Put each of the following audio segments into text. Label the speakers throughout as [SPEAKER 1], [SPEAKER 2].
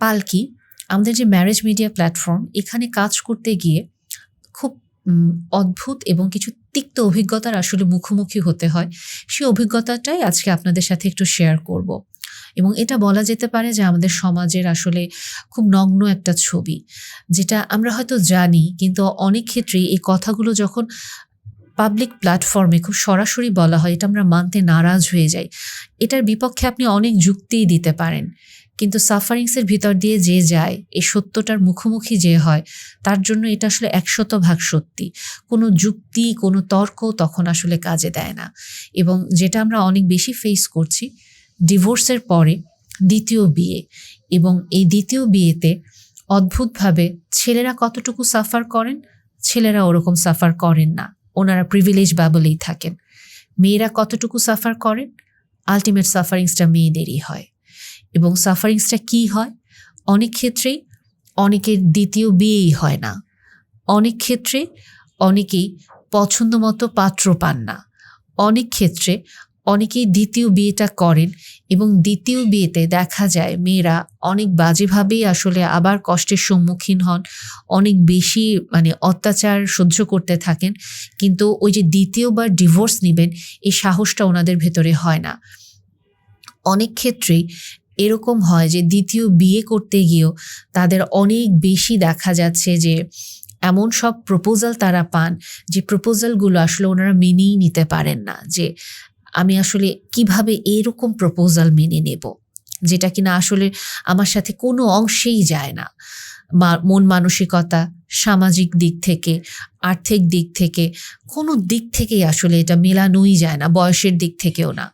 [SPEAKER 1] পালকি, আমাদের যে ম্যারেজ মিডিয়া প্ল্যাটফর্ম এখানে কাজ করতে গিয়ে খুব অদ্ভুত এবং কিছু তিক্ত অভিজ্ঞতার আসলে মুখোমুখি হতে হয়। সেই অভিজ্ঞতাটাই আজকে আপনাদের সাথে একটু শেয়ার করব। এবং এটা বলা যেতে পারে যে আমাদের সমাজের আসলে খুব নগ্ন একটা ছবি, যেটা আমরা হয়তো জানি, কিন্তু অনেক ক্ষেত্রেই এই কথাগুলো যখন পাবলিক প্ল্যাটফর্মে খুব সরাসরি বলা হয়, এটা আমরা মানতে নারাজ হয়ে যাই। এটার বিপক্ষে আপনি অনেক যুক্তিই দিতে পারেন। কিন্তু সাফারিংসের ভিতর দিয়ে যে যায়, এই সত্যটার মুখোমুখি যে হয়, তার জন্য এটা আসলে একশত ভাগ সত্যি। কোনো যুক্তি, কোনো তর্ক তখন আসলে কাজে দেয় না। এবং যেটা আমরা অনেক বেশি ফেস করছি, ডিভোর্সের পরে দ্বিতীয় বিয়ে। এবং এই দ্বিতীয় বিয়েতে অদ্ভুতভাবে ছেলেরা কতটুকু সাফার করেন, ছেলেরা ওরকম সাফার করেন না। ওনারা প্রিভিলেজ বাবলেই থাকেন। মেয়েরা কতটুকু সাফার করেন আলটিমেট সাফারিংসটা মেয়েদেরই হয়। এবং সাফারিংসটা কি হয়? অনেক ক্ষেত্রেই অনেকের দ্বিতীয় বিয়েই হয় না। অনেক ক্ষেত্রে অনেকেই পছন্দ মতো পাত্র পান না। অনেক ক্ষেত্রে অনেকেই দ্বিতীয় বিয়েটা করেন এবং দ্বিতীয় বিয়েতে দেখা যায় মেয়েরা অনেক বাজেভাবেই আসলে আবার কষ্টের সম্মুখীন হন, অনেক বেশি মানে অত্যাচার সহ্য করতে থাকেন, কিন্তু ওই যে দ্বিতীয়বার ডিভোর্স নেবেন, এই সাহসটা ওনাদের ভেতরে হয় না। অনেক ক্ষেত্রেই এরকম হয় যে দ্বিতীয় বিয়ে করতে গিয়েও তাদের অনেক বেশি দেখা যাচ্ছে যে এমন সব প্রপোজাল তারা পান যে প্রপোজালগুলো আসলে ওনারা মেনেই নিতে পারেন না, যে আমি আসলে কীভাবে এরকম প্রপোজাল মেনে নেব, যেটা কিনা আসলে আমার সাথে কোনো অংশেই যায় না। মন মানসিকতা, সামাজিক দিক থেকে, আর্থিক দিক থেকে, কোনো দিক থেকেই আসলে এটা মেলানোই যায় না, বয়সের দিক থেকেও না।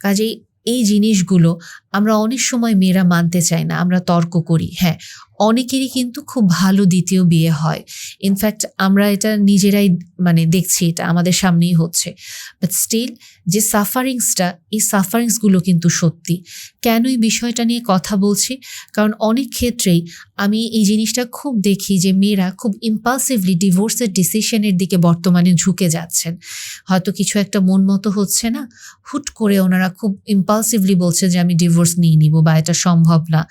[SPEAKER 1] কাজেই এই জিনিসগুলো আমরা অনেক সময় মেয়েরা মানতে চাই না, আমরা তর্ক করি। হ্যাঁ অনেকেরই কিন্তু খুব ভালো দ্বিতীয় বিয়ে হয়। ইনফ্যাক্ট আমরা এটা নিজেরাই মানে দেখছি, এটা আমাদের সামনেই হচ্ছে। বাট স্টিল যে সাফারিংসটা এই সাফারিংসগুলো কিন্তু সত্যি। কেন এই বিষয়টা নিয়ে কথা বলছি? কারণ অনেক ক্ষেত্রেই আমি এই জিনিসটা খুব দেখি যে মেয়েরা খুব ইম্পালসিভলি ডিভোর্সের ডিসিশনের দিকে বর্তমানে ঝুঁকে যাচ্ছেন। হয়তো কিছু একটা মন মতো হচ্ছে না, হুট করে ওনারা খুব ইম্পালসিভলি বলছে যে আমি ডিভোর্স নিয়ে নিব বা এটা সম্ভব না।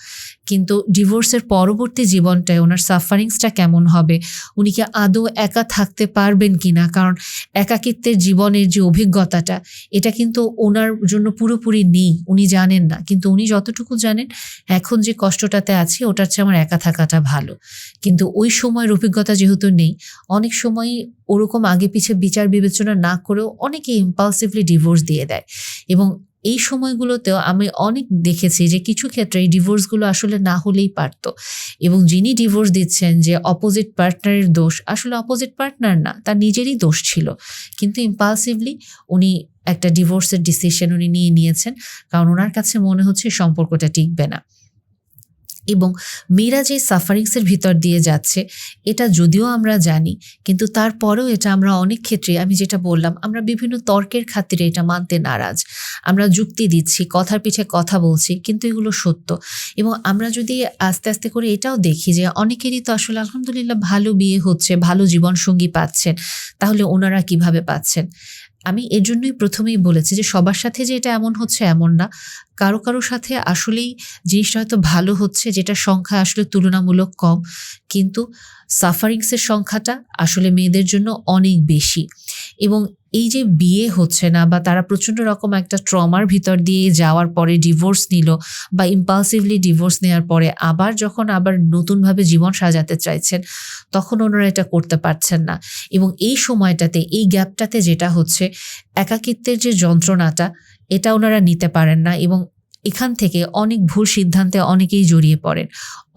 [SPEAKER 1] কিন্তু ডিভোর্সের পরবর্তী জীবনটায় ওনার সাফারিংসটা কেমন হবে? উনি কি আদৌ একা থাকতে পারবেন কি না কারণ একাকিত্বের জীবনের যে অভিজ্ঞতাটা, এটা কিন্তু ওনার জন্য পুরোপুরি নেই। উনি জানেন না। কিন্তু উনি যতটুকু জানেন, এখন যে কষ্টটাতে আছি, ওটার চেয়ে আমার একা থাকাটা ভালো। কিন্তু ওই সময়ের অভিজ্ঞতা যেহেতু নেই, অনেক সময় ওরকম আগে পিছে বিচার বিবেচনা না করেও অনেকে ইম্পালসিভলি ডিভোর্স দিয়ে দেয়। এবং এই সময়গুলোতেও আমি অনেক দেখেছি যে কিছু ক্ষেত্রে এই ডিভোর্সগুলো আসলে না হলেই পারত। এবং যিনি ডিভোর্স দিচ্ছেন যে অপোজিট পার্টনারের দোষ, আসলে অপোজিট পার্টনার না, তার নিজেরই দোষ ছিল। কিন্তু ইম্পালসিভলি উনি একটা ডিভোর্সের ডিসিশন উনি নিয়ে নিয়েছেন, কারণ ওনার কাছে মনে হচ্ছে সম্পর্কটা টিকবে না। এবং মেয়েরা যে সাফারিংসের ভিতর দিয়ে যাচ্ছে, এটা যদিও আমরা জানি, কিন্তু তারপরেও এটা আমরা অনেক ক্ষেত্রে, আমি যেটা বললাম, আমরা বিভিন্ন তর্কের খাতিরে এটা মানতে নারাজ। আমরা যুক্তি দিচ্ছি, কথার পিছে কথা বলছি, কিন্তু এগুলো সত্য। এবং আমরা যদি আস্তে আস্তে করে এটাও দেখি যে অনেকেরই তো আসলে আলহামদুলিল্লাহ ভালো বিয়ে হচ্ছে, ভালো জীবনসঙ্গী পাচ্ছেন, তাহলে ওনারা কীভাবে পাচ্ছেন? আমি এজন্যই জন্যই প্রথমেই বলেছি যে সবার সাথে যে এটা এমন হচ্ছে এমন না। কারও কারও সাথে আসলেই জিনিসটা হয়তো ভালো হচ্ছে যেটা সংখ্যা আসলে তুলনামূলক কম। কিন্তু সাফারিংসের সংখ্যাটা আসলে মেয়েদের জন্য অনেক বেশি। এবং এই যে বিয়ে হচ্ছে না বা তারা প্রচণ্ড রকম একটা ট্রমার ভিতর দিয়ে যাওয়ার পরে ডিভোর্স নিল বা ইম্পালসিভলি ডিভোর্স নেওয়ার পরে আবার যখন আবার নতুনভাবে জীবন সাজাতে চাইছেন, তখন ওনারা এটা করতে পারছেন না। এবং এই সময়টাতে, এই গ্যাপটাতে যেটা হচ্ছে, একাকিত্বের যে যন্ত্রণাটা, এটা ওনারা নিতে পারেন না এবং এখান থেকে অনেক ভুল সিদ্ধান্তে অনেকেই জড়িয়ে পড়েন।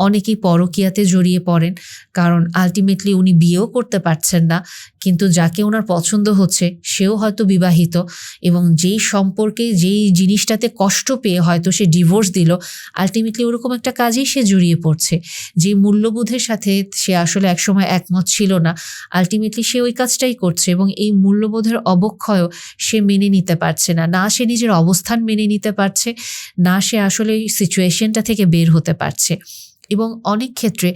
[SPEAKER 1] অনেকেই পরকীয়াতে জড়িয়ে পড়েন, কারণ আলটিমেটলি উনি বিয়েও করতে পারছেন না, কিন্তু যাকে ওনার পছন্দ হচ্ছে, সেও হয়তো বিবাহিত এবং যেই সম্পর্কে, যেই জিনিসটাতে কষ্ট পেয়ে হয়তো সে ডিভোর্স দিল আলটিমেটলি ওরকম একটা কাজেই সে জড়িয়ে পড়ছে। যে মূল্যবোধের সাথে সে আসলে একসময় একমত ছিল না আলটিমেটলি সে ওই কাজটাই করছে এবং এই মূল্যবোধের অবক্ষয়ও সে মেনে নিতে পারছে না। না সে নিজের অবস্থান মেনে নিতে পারছে, না সে আসলে সিচুয়েশনটা থেকে বের হতে পারছে। এবং অনেক ক্ষেত্রে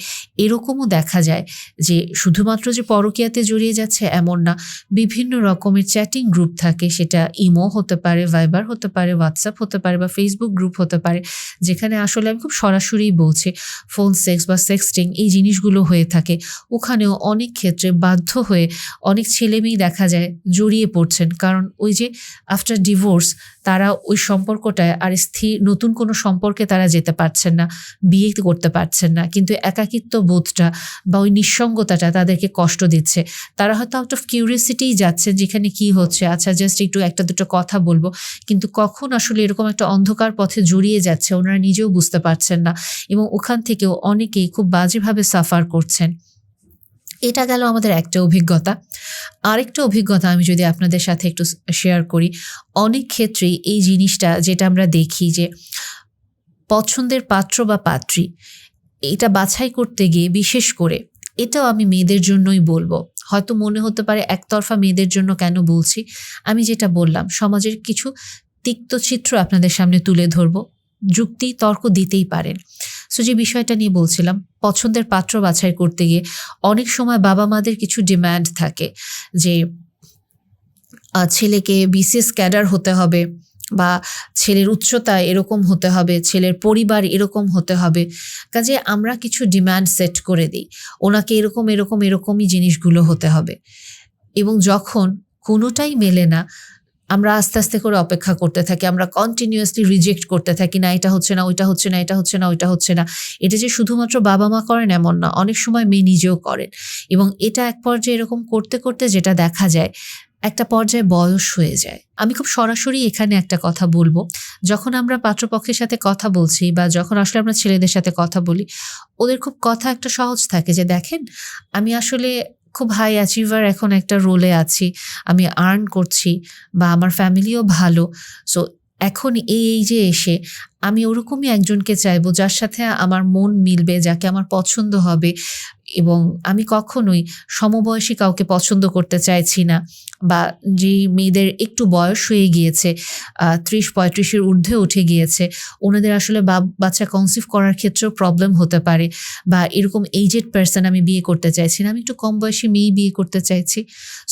[SPEAKER 1] এরকমও দেখা যায় যে শুধুমাত্র যে পরকীয়াতে জড়িয়ে যাচ্ছে এমন না, বিভিন্ন রকমের চ্যাটিং গ্রুপ থাকে, সেটা ইমো হতে পারে ভাইবার হতে পারে হোয়াটসঅ্যাপ হতে পারে বা ফেসবুক গ্রুপ হতে পারে, যেখানে আসলে আমি খুব সরাসরি বলছি ফোন সেক্স বা সেক্সটিং এই জিনিসগুলো হয়ে থাকে। ওখানেও অনেক ক্ষেত্রে বাধ্য হয়ে অনেক ছেলেমেয়েই দেখা যায় জড়িয়ে পড়ছেন, কারণ ওই যে আফটার ডিভোর্স তারা ওই সম্পর্কটায় আর স্থির, নতুন কোনো সম্পর্কে তারা যেতে পারছেন না, বিয়ে করতে পারছেন না। কিন্তু একাকিত্ব বোধটা বা ওই নিঃসঙ্গতাটা তাদেরকে কষ্ট দিচ্ছে। তারা হয়তো আউট অফ কিউরিয়াসিটিই যাচ্ছে যেখানে কি হচ্ছে। আচ্ছা জাস্ট একটু একটা দুটো কথা বলব। কিন্তু কখন আসলে এরকম একটা অন্ধকার পথে জড়িয়ে যাচ্ছে ওনারা নিজেও বুঝতে পারছেন না এবং ওখান থেকেও অনেকেই খুব বাজেভাবে সাফার করছেন। এটা গেল আমাদের একটা অভিজ্ঞতা। আরেকটা অভিজ্ঞতা আমি যদি আপনাদের সাথে একটু শেয়ার করি। অনেক ক্ষেত্রেই এই জিনিসটা যেটা আমরা দেখি যে পছন্দের পাত্র বা পাত্রী এটা বাছাই করতে গিয়ে বিশেষ করে এটাও আমি মেয়েদের জন্যই বলব। হয়তো মনে হতে পারে একতরফা মেয়েদের জন্য কেন বলছি? আমি যেটা বললাম, সমাজের কিছু তিক্তচিত্র আপনাদের সামনে তুলে ধরবো। যুক্তি, তর্ক দিতেই পারেন। সো যে বিষয়টা নিয়ে বলছিলাম, পছন্দের পাত্র বাছাই করতে গিয়ে অনেক সময় বাবা মাদের কিছু ডিম্যান্ড থাকে যে ছেলেকে বিসিএস ক্যাডার হতে হবে বা ছেলের উচ্চতা এরকম হতে হবে, ছেলের পরিবার এরকম হতে হবে। কাজে আমরা কিছু ডিম্যান্ড সেট করে দিই। ওনাকে এরকম এরকম, এরকমই জিনিসগুলো হতে হবে। এবং যখন কোনোটাই মেলে না, আমরা আস্তে আস্তে করে অপেক্ষা করতে থাকি। আমরা কন্টিনিউয়াসলি রিজেক্ট করতে থাকি না, এটা হচ্ছে না, ওইটা হচ্ছে না, এটা হচ্ছে না, ওইটা হচ্ছে না। এটা যে শুধুমাত্র বাবা মা করেন এমন না, অনেক সময় মেয়ে নিজেও করেন। এবং এটা এক পর্যায়ে এরকম করতে করতে যেটা দেখা যায় একটা পর্যায়ে বয়স হয়ে যায়। আমি খুব সরাসরি এখানে একটা কথা বলব। যখন আমরা পাত্রপক্ষের সাথে কথা বলছি বা যখন আসলে আমরা ছেলেদের সাথে কথা বলি, ওদের খুব কথা একটা সহজ থাকে যে, দেখেন, আমি আসলে খুব হাই অ্যাচিভার এখন একটা রোলে আছি। আমি আর্ন করছি বা আমার ফ্যামিলিও ভালো। সো এখন এই যে এসে আমি ওরকমই একজনকে চাইব যার সাথে আমার মন মিলবে, যাকে আমার পছন্দ হবে। এবং আমি কখনোই সমবয়সী কাউকে পছন্দ করতে চাইছি না বা যেই মেয়েদের একটু বয়স হয়ে গিয়েছে ত্রিশ, পঁয়ত্রিশের ঊর্ধ্বে উঠে গিয়েছে, ওনাদের আসলে বাচ্চা কনসিভ করার ক্ষেত্রেও প্রবলেম হতে পারে বা এরকম এইজেড পার্সন আমি বিয়ে করতে চাইছি না। আমি একটু কম বয়সী মেয়ে বিয়ে করতে চাইছি।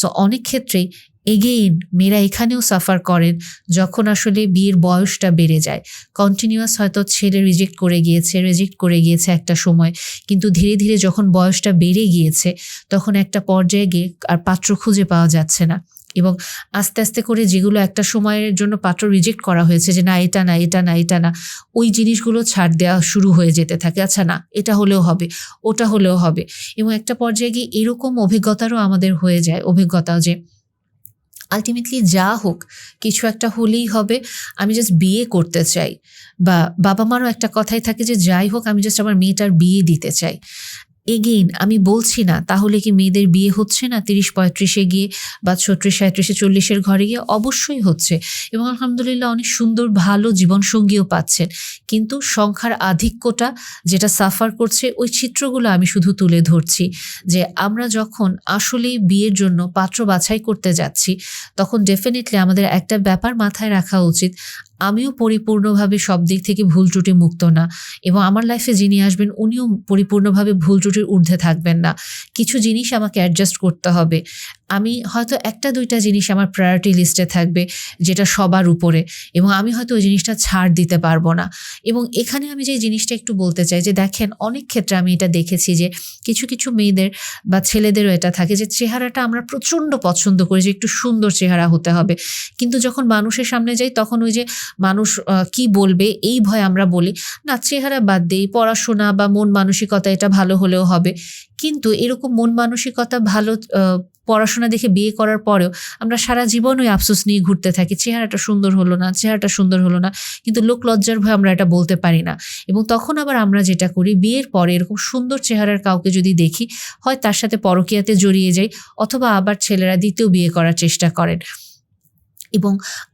[SPEAKER 1] সো অনেক ক্ষেত্রেই এগেইন মেয়েরা এখানেও সাফার করেন যখন আসলে বিয়ের বয়সটা বেড়ে যায়। কন্টিনিউয়াস হয়তো ছেলে রিজেক্ট করে গিয়েছে রিজেক্ট করে গিয়েছে একটা সময়। কিন্তু ধীরে ধীরে যখন বয়সটা বেড়ে গিয়েছে, তখন একটা পর্যায়ে গিয়ে আর পাত্র খুঁজে পাওয়া যাচ্ছে না। এবং আস্তে আস্তে করে যেগুলো একটা সময়ের জন্য পাত্র রিজেক্ট করা হয়েছে যে, না, এটা না এটা না এটা না, ওই জিনিসগুলো ছাড় দেওয়া শুরু হয়ে যেতে থাকে। আচ্ছা না, এটা হলেও হবে, ওটা হলেও হবে। এবং একটা পর্যায়ে গিয়ে এরকম অভিজ্ঞতারও আমাদের হয়ে যায় অভিজ্ঞতা যে আলটিমেটলি যা হোক, কিছু একটা হলেই হবে। আমি জাস্ট বিয়ে করতে চাই। বা বাবা মারও একটা কথাই থাকে যে, যাই হোক, আমি জাস্ট আমার মেয়েটার বিয়ে দিতে চাই। এগেইন, আমি বলছি না, তাহলে কি মেয়েদের বিয়ে হচ্ছে না তিরিশ পঁয়ত্রিশে গিয়ে বা ছত্রিশ সাঁত্রিশে চল্লিশের ঘরে গিয়ে? অবশ্যই হচ্ছে। এবং আলহামদুলিল্লাহ অনেক সুন্দর, ভালো জীবনসঙ্গীও পাচ্ছেন। কিন্তু সংখ্যার আধিক্যটা যেটা সাফার করছে, ওই চিত্রগুলো আমি শুধু তুলে ধরছি যে আমরা যখন আসলেই বিয়ের জন্য পাত্র বাছাই করতে যাচ্ছি, তখন ডেফিনেটলি আমাদের একটা ব্যাপার মাথায় রাখা উচিত। আমিও পরিপূর্ণভাবে সব দিক থেকে ভুল ত্রুটি মুক্ত না এবং আমার লাইফে যিনি আসবেন, উনিও পরিপূর্ণভাবে ভুল ত্রুটির ঊর্ধ্বে থাকবেন না। কিছু জিনিস আমাকে অ্যাডজাস্ট করতে হবে। আমি হয়তো একটা, দুইটা জিনিস আমার প্রায়োরিটি লিস্টে থাকবে যেটা সবার উপরে এবং আমি হয়তো ওই জিনিসটা ছাড় দিতে পারব না। এবং এখানে আমি যে জিনিসটা একটু বলতে চাই যে দেখেন, অনেক ক্ষেত্রে আমি এটা দেখেছি যে কিছু কিছু মেয়েদের বা ছেলেদেরও এটা থাকে যে চেহারাটা আমরা প্রচণ্ড পছন্দ করি যে একটু সুন্দর চেহারা হতে হবে। কিন্তু যখন মানুষের সামনে যাই তখন ওই যে মানুষ কি বলবে এই ভয় আমরা বলি, না, চেহারা বাদ দেই পড়াশোনা বা মন মানসিকতা এটা ভালো হলেও হবে। কিন্তু এরকম মন মানসিকতা ভালো পড়াশোনা দেখে বিয়ে করার পরেও আমরা সারা জীবন ওই আফসোস নিয়ে ঘুরতে থাকি, চেহারাটা সুন্দর হলো না, চেহারাটা সুন্দর হলো না, কিন্তু লোক লজ্জার ভয়ে আমরা এটা বলতে পারি না। এবং তখন আবার আমরা যেটা করি, বিয়ের পরে এরকম সুন্দর চেহারার কাউকে যদি দেখি, হয় তার সাথে পরকীয়াতে জড়িয়ে যাই, অথবা আবার ছেলেরা দ্বিতীয় বিয়ে করার চেষ্টা করেন। এবং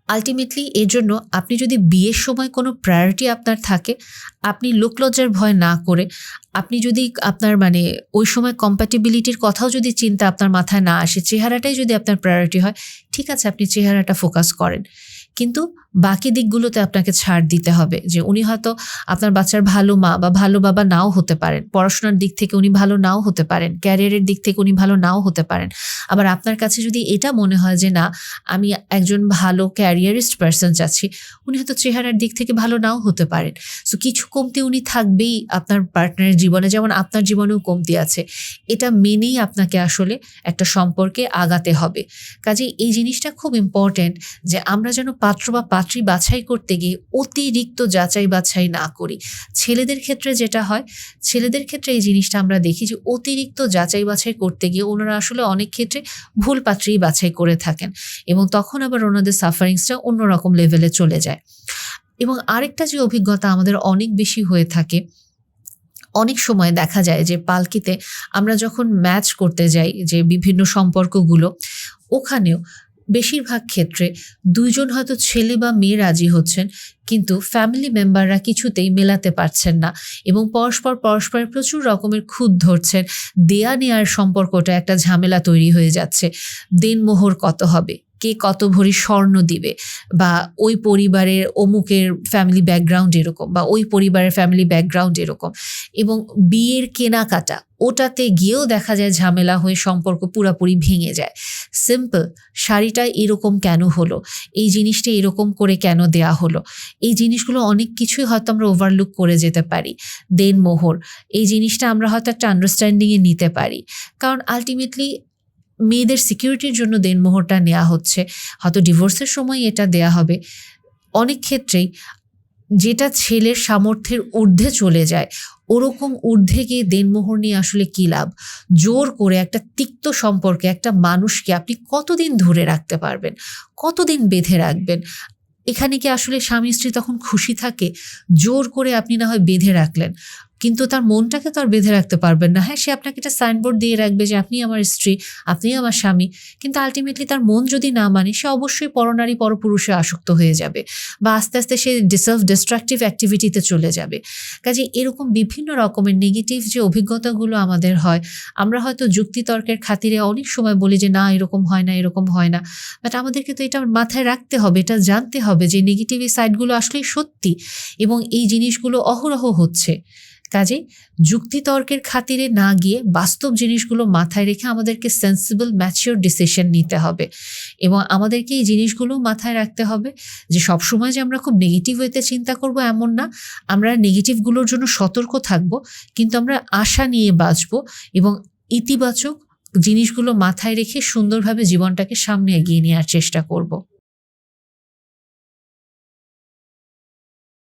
[SPEAKER 1] আলটিমেটলি এর জন্য আপনি যদি বিয়ের সময় কোনো প্রায়োরিটি আপনার থাকে, আপনি লোকলজ্জার ভয় না করে, আপনি যদি আপনার মানে ওই সময় কম্প্যাটিবিলিটির কথাও যদি চিন্তা আপনার মাথায় না আসে, চেহারাটাই যদি আপনার প্রায়োরিটি হয়, ঠিক আছে, আপনি চেহারাটা ফোকাস করেন। কিন্তু বাকি দিকগুলোতে আপনাকে ছাড় দিতে হবে যে উনি হয়তো আপনার বাচ্চার ভালো মা বা ভালো বাবা নাও হতে পারেন। পড়াশোনার দিক থেকে উনি ভালো নাও হতে পারেন। ক্যারিয়ারের দিক থেকে উনি ভালো নাও হতে পারেন। আবার আপনার কাছে যদি এটা মনে হয় যে না, আমি একজন ভালো ক্যারিয়ারিস্ট পার্সন চাচ্ছি, উনি হয়তো চেহারার দিক থেকে ভালো নাও হতে পারেন। সো কিছু কমতি উনি থাকবেই আপনার পার্টনারের জীবনে, যেমন আপনার জীবনেও কমতি আছে। এটা মেনেই আপনাকে আসলে একটা সম্পর্কে আগাতে হবে। কাজে এই জিনিসটা খুব ইম্পর্ট্যান্ট যে আমরা যেন পাত্র বা পাত্রী বাছাই করতে গিয়ে অতিরিক্ত যাচাই বাছাই না করি। ছেলেদের ক্ষেত্রে যেটা হয়, ছেলেদের ক্ষেত্রে এই জিনিসটা আমরা দেখি যে অতিরিক্ত যাচাই বাছাই করতে গিয়ে ওনারা আসলে অনেক ক্ষেত্রে ভুল পাত্রেই বাছাই করে থাকেন এবং তখন আবার ওনাদের সাফারিংসটা অন্যরকম লেভেলে চলে যায়। এবং আরেকটা যে অভিজ্ঞতা আমাদের অনেক বেশি হয়ে থাকে, অনেক সময় দেখা যায় যে পালকিতে আমরা যখন ম্যাচ করতে যাই যে বিভিন্ন সম্পর্কগুলো, ওখানেও বেশিরভাগ ক্ষেত্রে দুইজন হয়তো ছেলে বা মেয়ে রাজি হচ্ছেন, কিন্তু ফ্যামিলি মেম্বাররা কিছুতেই মেলাতে পারছেন না এবং পরস্পর পরস্পরের প্রচুর রকমের খুদ ধরছেন। দেয়া নেয়ার সম্পর্কটা একটা ঝামেলা তৈরি হয়ে যাচ্ছে। দেনমোহর কত হবে? কে কত ভরি স্বর্ণ দিবে? বা ওই পরিবারের অমুকের ফ্যামিলি ব্যাকগ্রাউন্ড এরকম, বা ওই পরিবারের ফ্যামিলি ব্যাকগ্রাউন্ড এরকম। এবং বিয়ের কেনাকাটা, ওটাতে গিয়েও দেখা যায় ঝামেলা হয়ে সম্পর্ক পুরাপুরি ভেঙে যায়। সিম্পল শাড়িটা এরকম কেন হলো? এই জিনিসটা এরকম করে কেন দেয়া হলো? এই জিনিসগুলো অনেক কিছুই হয়তো আমরা ওভারলুক করে যেতে পারি। দেন মোহর, এই জিনিসটা আমরা হয়তো একটা আন্ডারস্ট্যান্ডিংয়ে নিতে পারি। কারণ আলটিমেটলি মেয়েদের সিকিউরিটির জন্য দেনমোহরটা নেওয়া হচ্ছে। হয়তো ডিভোর্সের সময় এটা দেয়া হবে। অনেক ক্ষেত্রেই যেটা ছেলের সামর্থ্যের ঊর্ধ্বে চলে যায়, ওরকম ঊর্ধ্বে গিয়ে দেনমোহর নিয়ে আসলে কী লাভ? জোর করে একটা তিক্ত সম্পর্কে একটা মানুষকে আপনি কতদিন ধরে রাখতে পারবেন? কতদিন বেঁধে রাখবেন? এখানে কি আসলে স্বামী স্ত্রী তখন খুশি থাকে? জোর করে আপনি না হয় বেঁধে রাখলেন? কিন্তু তার মনটাকে তো আর বেঁধে রাখতে পারবেন না। হ্যাঁ সে আপনাকে একটা সাইনবোর্ড দিয়ে রাখবে যে আপনি আমার স্ত্রী আপনি আমার স্বামী। কিন্তু আলটিমেটলি তার মন যদি না মানে সে অবশ্যই পরনারী, পরপুরুষে আসক্ত হয়ে যাবে বা আস্তে আস্তে সে ডিসেলফ ডিস্ট্রাকটিভ অ্যাক্টিভিটিতে চলে যাবে। কাজে এরকম বিভিন্ন রকমের নেগেটিভ যে অভিজ্ঞতাগুলো আমাদের হয়, আমরা হয়তো যুক্তিতর্কের খাতিরে অনেক সময় বলি যে, না, এরকম হয় না, এরকম হয় না। বাট আমাদেরকে তো এটা মাথায় রাখতে হবে, এটা জানতে হবে যে নেগেটিভ এই সাইডগুলো আসলেই সত্যি এবং এই জিনিসগুলো অহরহ হচ্ছে। কাজে যুক্তিতর্কের খাতিরে না গিয়ে বাস্তব জিনিসগুলো মাথায় রেখে আমাদেরকে সেন্সিবল ম্যাচিওর ডিসিশন নিতে হবে। এবং আমাদেরকে এই জিনিসগুলো মাথায় রাখতে হবে যে সবসময় যে আমরা খুব নেগেটিভ ওয়েতে চিন্তা করব এমন না। আমরা নেগেটিভগুলোর জন্য সতর্ক থাকব, কিন্তু আমরা আশা নিয়ে বাঁচব এবং ইতিবাচক জিনিসগুলো মাথায় রেখে সুন্দরভাবে জীবনটাকে সামনে এগিয়ে নেওয়ার চেষ্টা করব।